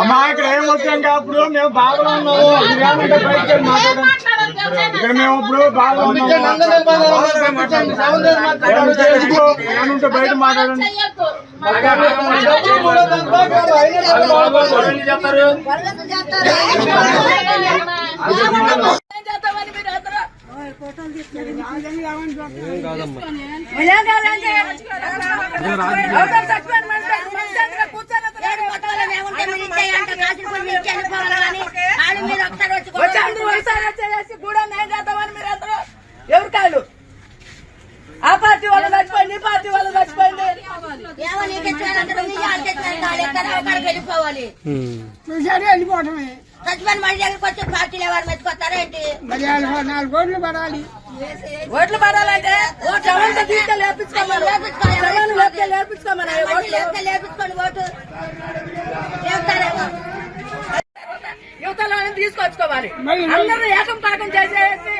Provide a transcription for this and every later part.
అమ్మా ఇక్కడ ఏం వచ్చాం అప్పుడు మేము బాగా ఉన్నాము బయటికి మాట్లాడండి. ఇక్కడ మేము ఇప్పుడు బాగా ఉన్నాము ఏమంటే బయట మాట్లాడండి ఎవరు కాదు ఆ పార్టీ వాళ్ళు చచ్చిపోయింది ఈ పార్టీ వాళ్ళు చచ్చిపోయింది వెళ్ళిపోవాలి సచివన్ మళ్ళీ దగ్గరికి వచ్చి పార్టీలు ఎవరు మెచ్చుకొస్తారా ఏంటి? మరి నాలుగు కోట్లు పడాలి. ఓట్లు పడాలంటే లేపించుకోమని ఓట్లు ఓటు. యువతలను తీసుకొచ్చుకోవాలి. మరి అందరూ ఏకం పాకం చేసేసి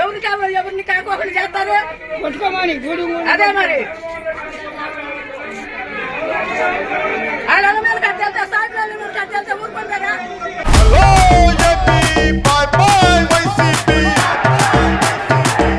ఎవరికి కావాలి ఎవరిని కాకోకుండా చేస్తారు? కొట్టుకోమని గుడి అదే మరి.